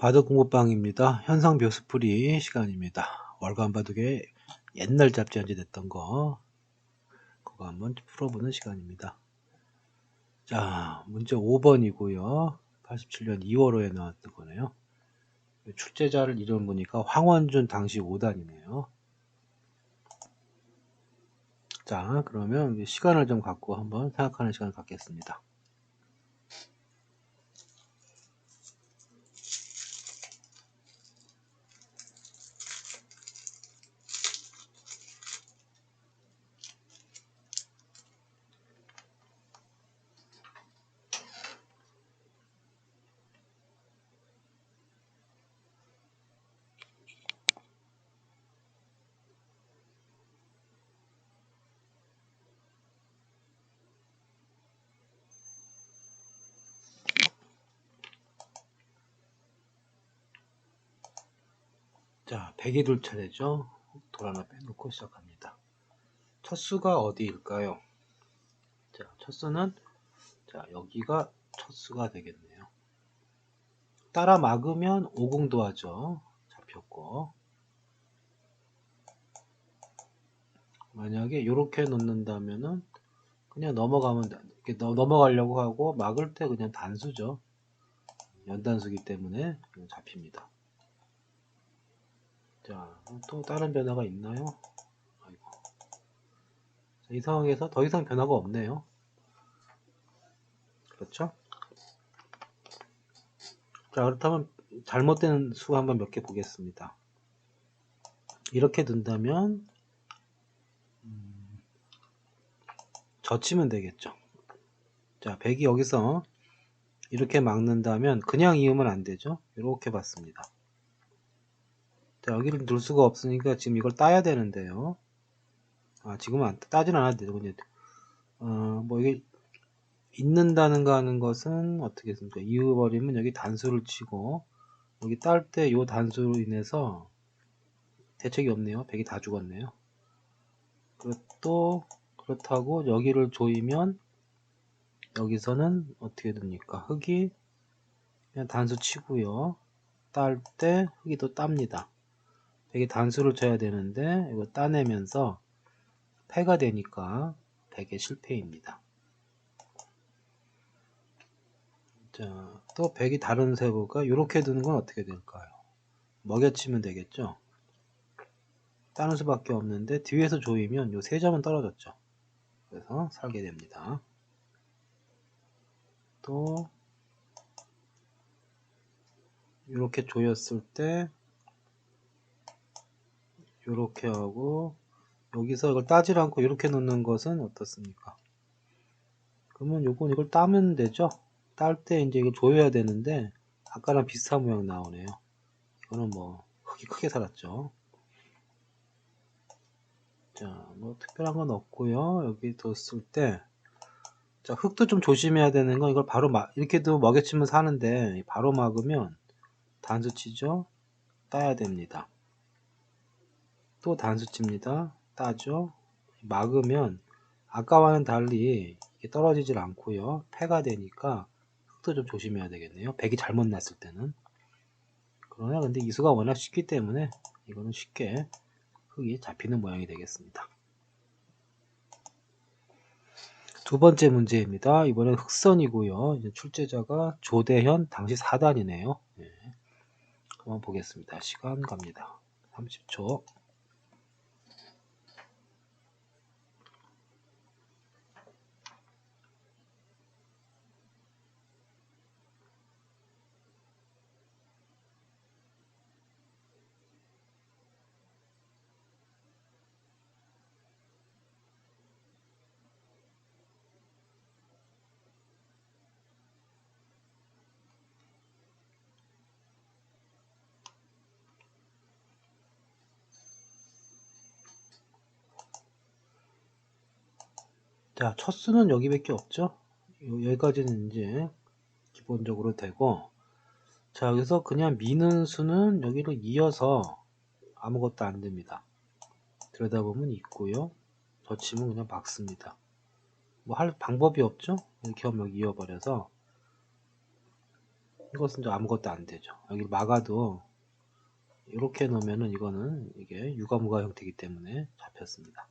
바둑 공부방입니다. 현상 묘수풀이 시간입니다. 월간 바둑의 옛날 잡지 한지 됐던 거 그거 한번 풀어보는 시간입니다. 자 문제 5번이고요. 87년 2월호에 나왔던 거네요. 출제자를 이름 보니까 황원준 당시 5단이네요. 자 그러면 시간을 좀 갖고 한번 생각하는 시간을 갖겠습니다. 자, 100이 둘 차례죠. 돌 하나 빼놓고 시작합니다. 첫 수가 어디일까요? 자, 첫 수는 자, 여기가 첫 수가 되겠네요. 따라 막으면 오공도 하죠. 잡혔고. 만약에 이렇게 놓는다면은 그냥 넘어가면 이렇게 넘어가려고 하고 막을 때 그냥 단수죠. 연단수기 때문에 잡힙니다. 자, 또 다른 변화가 있나요? 아이고. 자, 이 상황에서 더 이상 변화가 없네요. 그렇죠? 자, 그렇다면 잘못된 수 한번 몇 개 보겠습니다. 이렇게 둔다면 음, 젖히면 되겠죠. 자, 100이 여기서 이렇게 막는다면 그냥 이으면 안 되죠. 이렇게 봤습니다. 자, 여기를 둘 수가 없으니까 지금 이걸 따야 되는데요. 아, 지금은 안, 따진 않아도 되죠. 근데, 어, 뭐 이게 있는다는 거 하는 것은 어떻게 했습니까? 이어버리면 여기 단수를 치고, 여기 딸 때 이 단수로 인해서 대책이 없네요. 백이 다 죽었네요. 또, 그렇다고 여기를 조이면 여기서는 어떻게 됩니까? 흙이 그냥 단수 치고요. 딸 때 흙이 또 땁니다. 백이 단수를 쳐야 되는데 이거 따내면서 패가 되니까 백의 실패입니다. 자, 또 백이 다른 세부가 이렇게 두는 건 어떻게 될까요? 먹여치면 되겠죠? 따는 수밖에 없는데 뒤에서 조이면 이세 점은 떨어졌죠. 그래서 살게 됩니다. 또 이렇게 조였을 때 이렇게 하고 여기서 이걸 따지 않고 이렇게 놓는 것은 어떻습니까? 그러면 요건 이걸 따면 되죠? 딸 때 이제 이거 조여야 되는데 아까랑 비슷한 모양 나오네요. 이거는 뭐 흙이 크게 살았죠. 자, 뭐 특별한 건 없고요. 여기 뒀을 때 자, 흙도 좀 조심해야 되는 건 이걸 바로 막 이렇게도 먹여치면 사는데 바로 막으면 단수 치죠. 따야 됩니다. 또 단수칩니다. 따죠. 막으면 아까와는 달리 떨어지질 않고요. 패가 되니까 흙도 좀 조심해야 되겠네요. 백이 잘못 났을 때는. 그러나 근데 이수가 워낙 쉽기 때문에 이거는 쉽게 흙이 잡히는 모양이 되겠습니다. 두 번째 문제입니다. 이번엔 흑선이고요. 이제 출제자가 조대현 당시 4단이네요. 네. 한번 보겠습니다. 시간 갑니다. 30초. 자, 첫 수는 여기밖에 없죠. 여기까지는 이제 기본적으로 되고 자, 여기서 그냥 미는 수는 여기로 이어서 아무것도 안 됩니다. 들여다보면 있고요. 젖히면 그냥 막습니다. 뭐 할 방법이 없죠? 이렇게 하면 이어버려서 이것은 이제 아무것도 안 되죠. 여기 막아도 이렇게 놓으면은 이거는 이게 유가무가 형태이기 때문에 잡혔습니다.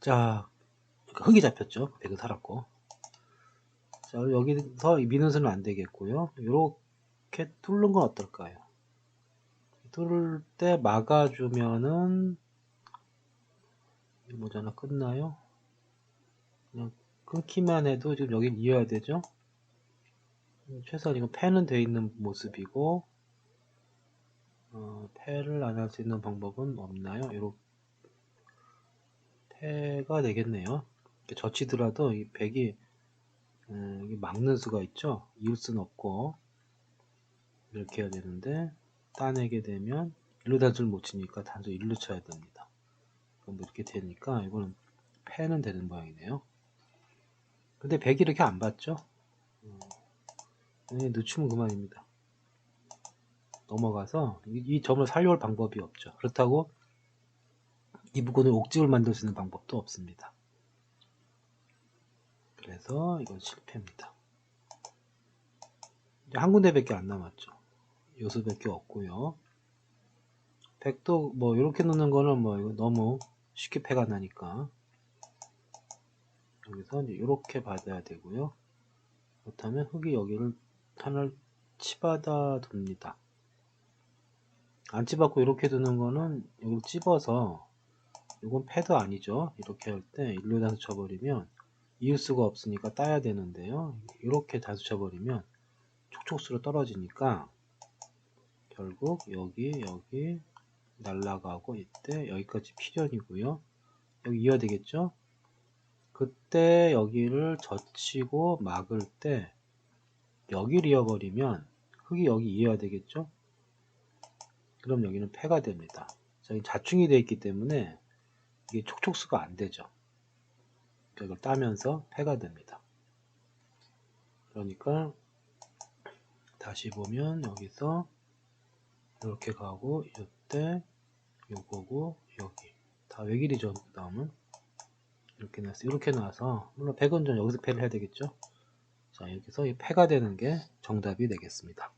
자, 흙이 잡혔죠. 백은 살았고. 자, 여기서 미는수는 안 되겠고요. 이렇게 뚫는 건 어떨까요? 뚫을 때 막아주면은 뭐잖아 끝나요? 그냥 끊기만 해도 지금 여긴 이어야 되죠? 최소한 이거 펜은 돼 있는 모습이고 어, 패를 안 할 수 있는 방법은 없나요? 이렇게 패가 되겠네요. 젖히더라도 이 백이 음, 막는 수가 있죠. 이을 수는 없고 이렇게 해야 되는데 따내게 되면 일로 단수를 못 치니까 단수 일로 쳐야 됩니다. 그럼 이렇게 되니까 이거는 패는 되는 모양이네요. 근데 백이 이렇게 안 받죠? 음, 늦추면 그만입니다. 넘어가서 이, 이 점을 살려올 방법이 없죠. 그렇다고 이 부분을 옥집을 만들 수 있는 방법도 없습니다. 그래서 이건 실패입니다. 한 군데밖에 안 남았죠. 요수밖에 없고요. 백도 뭐 이렇게 놓는 거는 뭐 이거 너무 쉽게 패가 나니까 여기서 이제 이렇게 받아야 되고요. 그렇다면 흙이 여기를 하나를 치받아 둡니다. 안 찝었고 이렇게 두는 거는 여기를 찝어서 이건 패드 아니죠. 이렇게 할 때 일로 단수 쳐버리면 이을 수가 없으니까 따야 되는데요. 이렇게 단수 쳐버리면 촉촉수로 떨어지니까 결국 여기 여기 날라가고 이때 여기까지 필연이고요. 여기 이어야 되겠죠? 그때 여기를 젖히고 막을 때 여기를 이어버리면 흙이 여기 이어야 되겠죠? 그럼 여기는 폐가 됩니다. 자충이 되어 있기 때문에 이게 촉촉수가 안 되죠. 이걸 따면서 폐가 됩니다. 그러니까 다시 보면 여기서 이렇게 가고 이때 요거고 여기 다 외길이죠. 그 다음은 이렇게 나서 이렇게 나와서 물론 100원 전 여기서 패를 해야 되겠죠. 자 여기서 이 패가 되는 게 정답이 되겠습니다.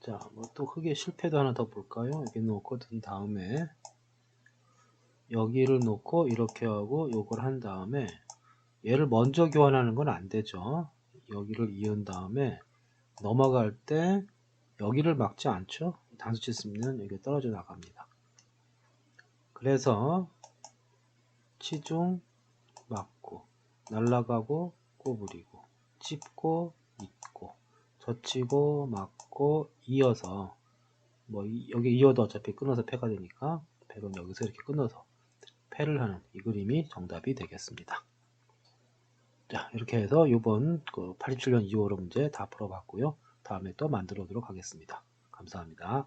자, 뭐 또 크게 실패도 하나 더 볼까요? 여기 놓고 든 다음에 여기를 놓고 이렇게 하고 요걸 한 다음에 얘를 먼저 교환하는 건 안 되죠. 여기를 이은 다음에 넘어갈 때 여기를 막지 않죠. 단수치 쓰면 여기 떨어져 나갑니다. 그래서 치중 막고 날라가고 꼬부리고 찝고 잊고 젖히고 막고 이어서 뭐 여기 이어도 어차피 끊어서 패가 되니까 패은 여기서 이렇게 끊어서 패를 하는 이 그림이 정답이 되겠습니다. 자 이렇게 해서 이번 그 87년 2월 문제 다 풀어봤고요. 다음에 또 만들어 보도록 하겠습니다. 감사합니다.